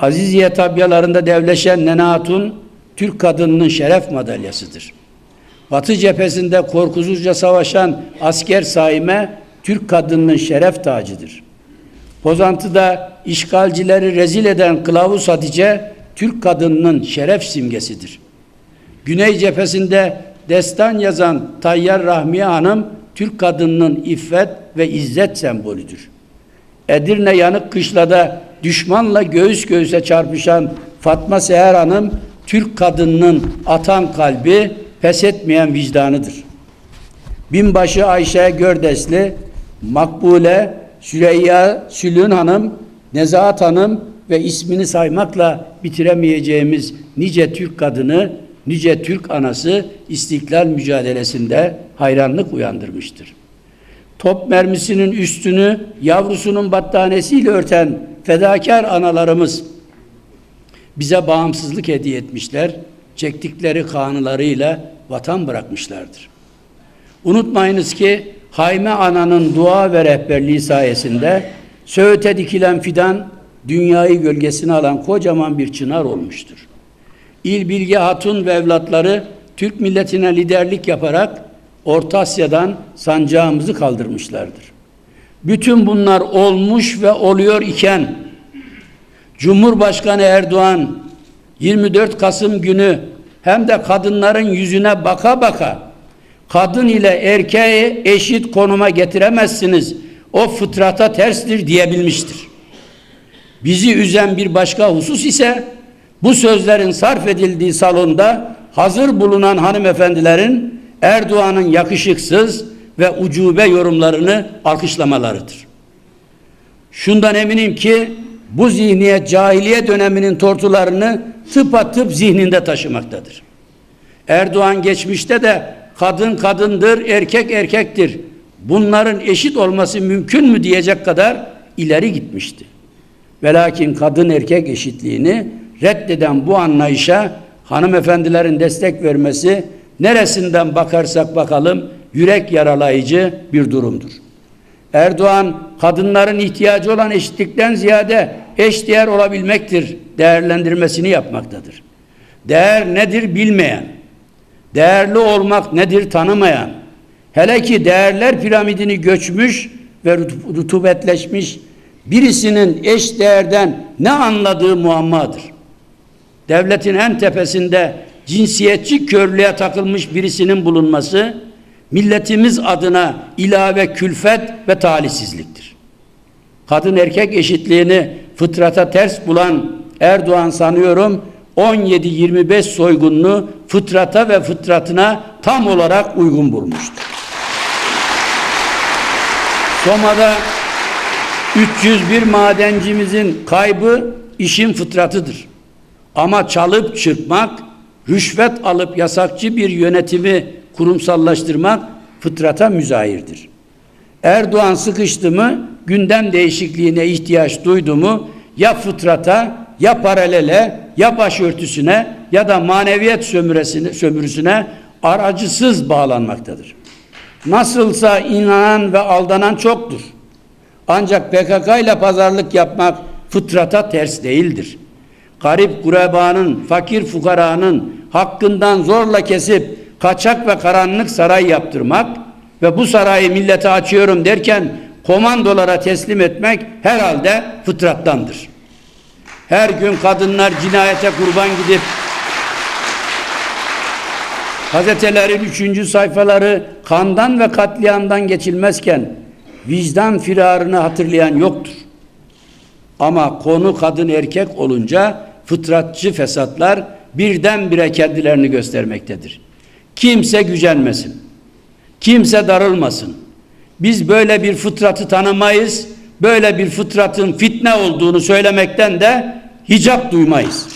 Aziziye tabyalarında devleşen Nene Hatun, Türk kadınının şeref madalyasıdır. Batı cephesinde korkusuzca savaşan asker Saime, Türk kadınının şeref tacıdır. Pozantı'da işgalcileri rezil eden Kılavuz Hatice, Türk kadınının şeref simgesidir. Güney cephesinde destan yazan Tayyar Rahmiye Hanım, Türk kadınının iffet ve izzet sembolüdür. Edirne Yanık Kışla'da düşmanla göğüs göğüse çarpışan Fatma Seher Hanım, Türk kadınının atan kalbi, pes etmeyen vicdanıdır. Binbaşı Ayşe Gördesli, Makbule, Süreyya Sülün Hanım, Nezahat Hanım ve ismini saymakla bitiremeyeceğimiz nice Türk kadını, nice Türk anası istiklal mücadelesinde hayranlık uyandırmıştır. Top mermisinin üstünü yavrusunun battaniyesiyle örten fedakar analarımız bize bağımsızlık hediye etmişler, çektikleri kanılarıyla vatan bırakmışlardır. Unutmayınız ki Hayme Ana'nın dua ve rehberliği sayesinde Söğüt'e dikilen fidan dünyayı gölgesine alan kocaman bir çınar olmuştur. İl Bilge Hatun ve evlatları Türk milletine liderlik yaparak Orta Asya'dan sancağımızı kaldırmışlardır. Bütün bunlar olmuş ve oluyor iken Cumhurbaşkanı Erdoğan 24 Kasım günü hem de kadınların yüzüne baka baka kadın ile erkeği eşit konuma getiremezsiniz. O fıtrata terstir diyebilmiştir. Bizi üzen bir başka husus ise bu sözlerin sarf edildiği salonda hazır bulunan hanımefendilerin Erdoğan'ın yakışıksız ve ucube yorumlarını alkışlamalarıdır. Şundan eminim ki bu zihniyet cahiliye döneminin tortularını tıpatıp zihninde taşımaktadır. Erdoğan geçmişte de kadın kadındır, erkek erkektir. Bunların eşit olması mümkün mü diyecek kadar ileri gitmişti. Velakin kadın erkek eşitliğini reddeden bu anlayışa hanımefendilerin destek vermesi neresinden bakarsak bakalım yürek yaralayıcı bir durumdur. Erdoğan kadınların ihtiyacı olan eşitlikten ziyade eşdeğer olabilmektir değerlendirmesini yapmaktadır. Değer nedir bilmeyen, değerli olmak nedir tanımayan, hele ki değerler piramidini göçmüş ve rutubetleşmiş birisinin eş değerden ne anladığı muammadır. Devletin en tepesinde cinsiyetçi körlüğe takılmış birisinin bulunması milletimiz adına ilave külfet ve talihsizliktir. Kadın erkek eşitliğini fıtrata ters bulan Erdoğan sanıyorum 17-25 soygununu fıtrata ve fıtratına tam olarak uygun bulmuştur. Soma'da 301 madencimizin kaybı işin fıtratıdır. Ama çalıp çırpmak, rüşvet alıp yasakçı bir yönetimi kurumsallaştırmak fıtrata müzahirdir. Erdoğan sıkıştı mı, gündem değişikliğine ihtiyaç duydu mu, ya fıtrata, ya paralele, ya başörtüsüne ya da maneviyet sömüresine, sömürüsüne aracısız bağlanmaktadır. Nasılsa inanan ve aldanan çoktur. Ancak PKK ile pazarlık yapmak fıtrata ters değildir. Garip gurebanın, fakir fukaranın hakkından zorla kesip kaçak ve karanlık saray yaptırmak ve bu sarayı millete açıyorum derken komandolara teslim etmek herhalde fıtrattandır. Her gün kadınlar cinayete kurban gidip gazetelerin üçüncü sayfaları kandan ve katliamdan geçilmezken vicdan firarını hatırlayan yoktur. Ama konu kadın erkek olunca fıtratçı fesatlar birdenbire kendilerini göstermektedir. Kimse gücenmesin. Kimse darılmasın. Biz böyle bir fıtratı tanımayız. Böyle bir fıtratın fitne olduğunu söylemekten de hicap duymayız.